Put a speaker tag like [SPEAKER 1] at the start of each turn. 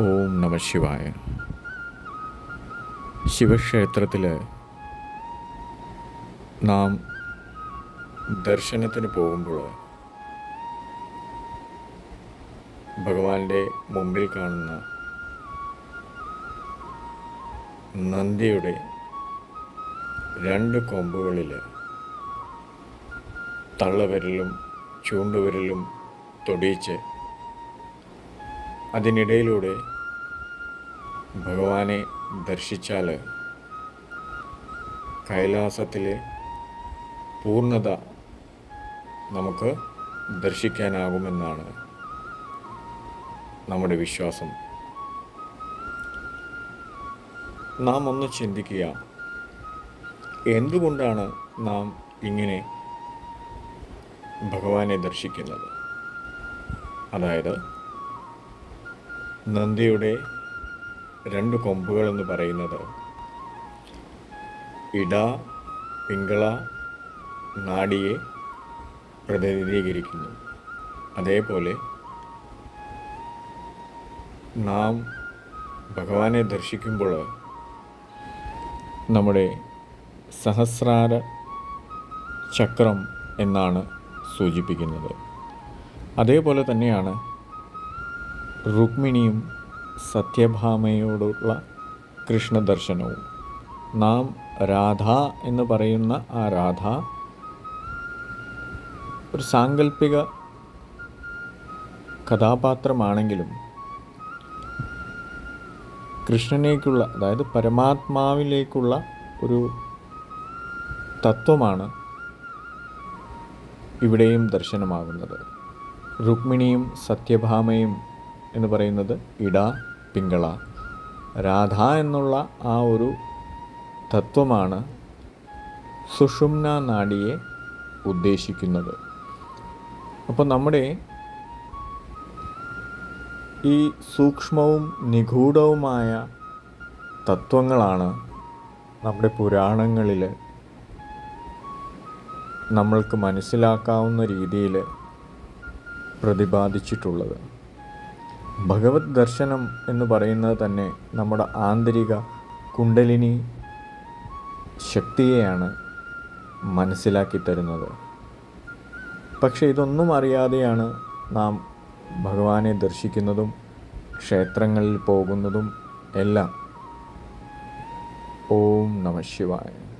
[SPEAKER 1] ഓം നമ ശിവായ. ശിവക്ഷേത്രത്തിൽ നാം ദർശനത്തിന് പോകുമ്പോൾ ഭഗവാന്റെ മുമ്പിൽ കാണുന്ന നന്ദിയുടെ രണ്ട് കൊമ്പുകളിൽ തള്ളവിരലും ചൂണ്ടുവിരലും തൊടിയിച്ച് അതിനിടയിലൂടെ ഭഗവാനെ ദർശിച്ചാൽ കൈലാസത്തിലെ പൂർണത നമുക്ക് ദർശിക്കാനാകുമെന്നാണ് നമ്മുടെ വിശ്വാസം. നാം ഒന്ന് ചിന്തിക്കുക എന്തുകൊണ്ടാണ് നാം ഇങ്ങനെ ഭഗവാനെ ദർശിക്കുന്നത്? അതായത് നന്ദിയുടെ രണ്ട് കൊമ്പുകൾ എന്ന് പറയുന്നത്. ഇട പിങ്കള നാടിയെ പ്രതിനിധീകരിക്കുന്നു. അതേപോലെ നാം ഭഗവാനെ ദർശിക്കുമ്പോൾ നമ്മുടെ സഹസ്രാര ചക്രം എന്നാണ് സൂചിപ്പിക്കുന്നത്. അതേപോലെ തന്നെയാണ് രുക്മിണിയും സത്യഭാമയോടുള്ള കൃഷ്ണദർശനവും. നാം രാധ എന്ന് പറയുന്ന ആ രാധ ഒരു സാങ്കല്പിക കഥാപാത്രമാണെങ്കിലും കൃഷ്ണനേക്കുള്ള അതായത് പരമാത്മാവിലേക്കുള്ള ഒരു തത്വമാണ് ഇവിടെയും ദർശനമാകുന്നത്. രുക്മിണിയും സത്യഭാമയും എന്ന് പറയുന്നത് ഇട പിങ്കള. രാധ എന്നുള്ള ആ ഒരു തത്വമാണ് സുഷുമ്ന നാഡിയെ ഉദ്ദേശിക്കുന്നത്. അപ്പോൾ നമ്മുടെ ഈ സൂക്ഷ്മവും നിഗൂഢവുമായ തത്വങ്ങളാണ് നമ്മുടെ പുരാണങ്ങളിൽ നമ്മൾക്ക് മനസ്സിലാക്കാവുന്ന രീതിയിൽ പ്രതിപാദിച്ചിട്ടുള്ളത്. ഭഗവത് ദർശനം എന്ന് പറയുന്നത് തന്നെ നമ്മുടെ ആന്തരിക കുണ്ടലിനി ശക്തിയെയാണ് മനസ്സിലാക്കി തരുന്നത്. പക്ഷേ ഇതൊന്നും അറിയാതെയാണ് നാം ഭഗവാനെ ദർശിക്കുന്നതും ക്ഷേത്രങ്ങളിൽ പോകുന്നതും എല്ലാം. ഓം നമ ശിവായ.